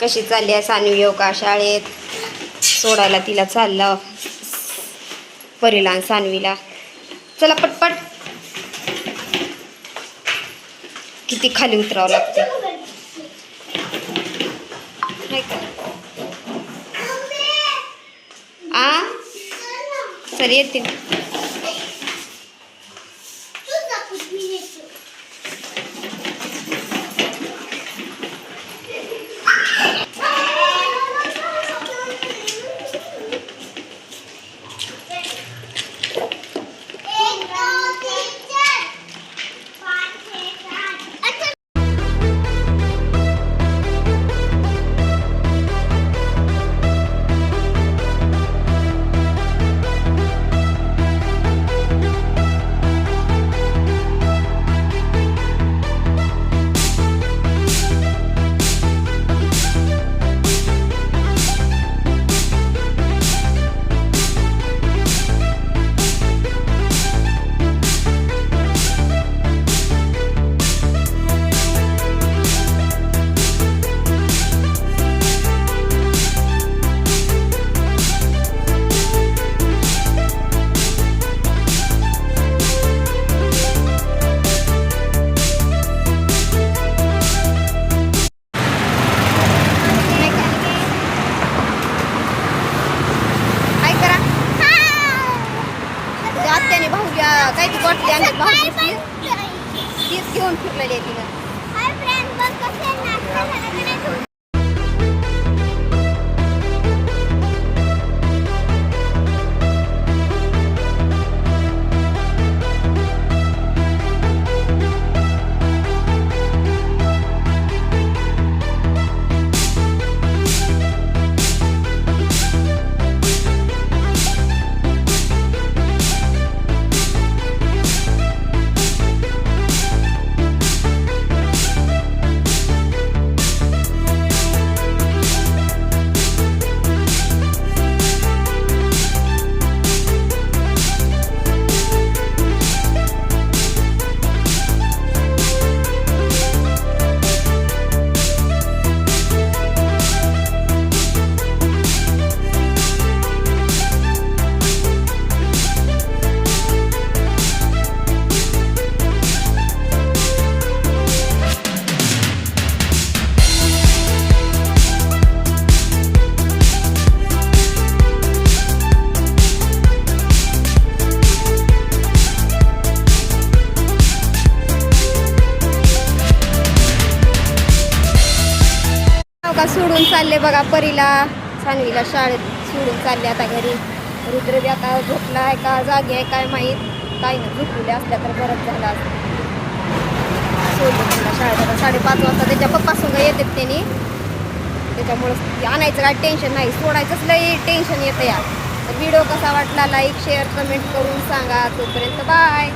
कशी चालली आहे सानवी योगा शाळेत? सोडायला तिला चाललं. परीला आणि सानवीला. चला पटपट. किती खाली उतरावं लागते? नाही का? आ? सर येते तीच घेऊन फिरलेली आहे तिला का सोडून चालले बघा परीला सांगलीला शाळेत सोडून चालले आता घरी. रुद्र बी आता झोपला आहे का जागी आहे काय माहीत. काही ना झोपले असल्या तर बरंच झालं असतं. सोडलं शाळेत. आता साडेपाच वाजता त्याच्या पप्पासून येतात त्यांनी. त्याच्यामुळं आणायचं काय टेन्शन नाही. सोडायचंच लई टेन्शन येतं या तर व्हिडिओ कसा वाटला? लाईक शेअर कमेंट करून सांगा. तोपर्यंत बाय